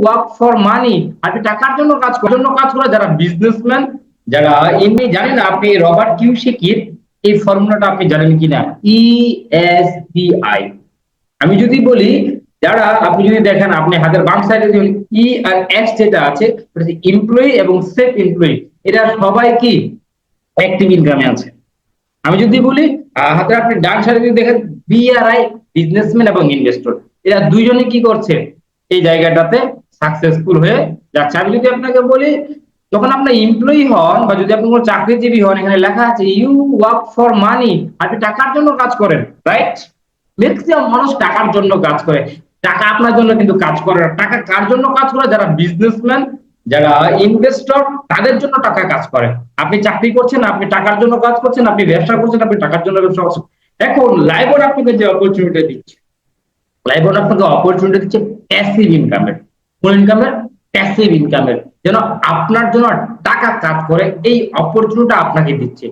Work for money আপনি টাকার জন্য কাজ করার জন্য কাজ করে যারা বিজনেসম্যান যারা এমনি জানেন আপনি রবার্ট কিউসিকির এই ফর্মুলাটা আপনি জানেন কিনা? আই আমি যদি বলি, যারা আপনি যদি দেখেন, আপনি হাতের বাম সাইডে যদি ই আর এস যেটা আছে এমপ্লয়ি এবং সেফ এমপ্লয়ি এরা সবাই কি? অ্যাক্টিভ ইনকামে আছে। আমি যদি বলি হাতের আপনি ডান সাইডে যদি দেখেন বিআরআই বিজনেসম্যান এবং ইনভেস্টর এরা দুইজনে কি করছে? এই জায়গাটাতে সাকসেসফুল হয়ে যাচ্ছে। আমি যদি আপনাকে বলি, যখন আপনি এমপ্লয়ি হন বা যদি আপনি কোনো চাকরিজীবী হন, এখানে লেখা আছে ইউ ওয়ার্ক ফর মানি আপনি টাকার জন্য কাজ করেন রাইট ম্যাক্সিমাম মানুষ টাকার জন্য কাজ করে। টাকা আপনার জন্য কিন্তু কাজ করে। টাকা কার জন্য কাজ করে? যারা বিজনেসম্যান যারা ইনভেস্টর তাদের জন্য টাকা কাজ করে। আপনি চাকরি করছেন, আপনি টাকার জন্য কাজ করছেন, আপনি ব্যবসা করছেন, আপনি টাকার জন্য ব্যবসা করছেন। এখন লাইবর আপনাকে যে অপরচুনিটি দিচ্ছে লাইবর আপনাকে অপরচুনিটি দিচ্ছে প্যাসিভ ইনকামের কোন ইনকামের প্যাসিভ ইনকামের যেন আপনার জন্য টাকা কাজ করে এই অপরচুনিটা আপনাকে দিচ্ছে।